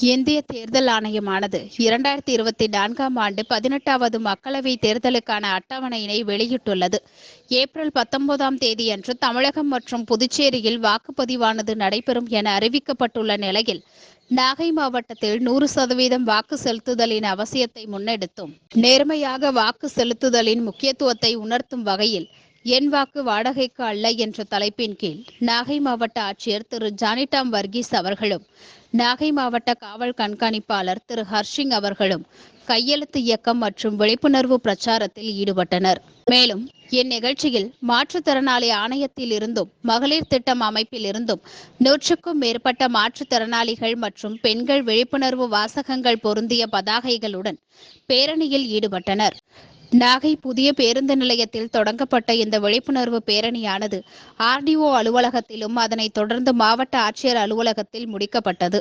இந்திய தேர்தல் ஆணையமானது இரண்டாயிரத்தி இருபத்தி நான்காம் ஆண்டு பதினெட்டாவது மக்களவை தேர்தலுக்கான அட்டவணையினை வெளியிட்டுள்ளது. ஏப்ரல் பத்தொன்பதாம் தேதியன்று தமிழகம் மற்றும் புதுச்சேரியில் வாக்குப்பதிவானது நடைபெறும் என அறிவிக்கப்பட்டுள்ள நிலையில் நாகை மாவட்டத்தில் நூறு சதவீதம் வாக்கு செலுத்துதலின் அவசியத்தை முன்னெடுத்தும் நேர்மையாக வாக்கு செலுத்துதலின் முக்கியத்துவத்தை உணர்த்தும் வகையில் என் வாக்கு வாடகைக்கு அல்ல என்ற தலைப்பின் கீழ் நாகை மாவட்ட ஆட்சியர் திரு ஜானிடாம் வர்கீஸ் அவர்களும் நாகை மாவட்ட காவல் கண்காணிப்பாளர் திரு ஹர்ஷிங் அவர்களும் கையெழுத்து இயக்கம் மற்றும் விழிப்புணர்வு பிரச்சாரத்தில் ஈடுபட்டனர். மேலும் இந்நிகழ்ச்சியில் மாற்றுத்திறனாளி ஆணையத்தில் இருந்தும் மகளிர் திட்டம் அமைப்பில் இருந்தும் நூற்றுக்கும் மேற்பட்ட மாற்றுத்திறனாளிகள் மற்றும் பெண்கள் விழிப்புணர்வு வாசகங்கள் பொருந்திய பதாகைகளுடன் பேரணியில் ஈடுபட்டனர். நாகை புதிய பேருந்து நிலையத்தில் தொடங்கப்பட்ட இந்த விழிப்புணர்வு பேரணியானது ஆர்டிஓ அலுவலகத்திலும் அதனைத் தொடர்ந்து மாவட்ட ஆட்சியர் அலுவலகத்தில் முடிக்கப்பட்டது.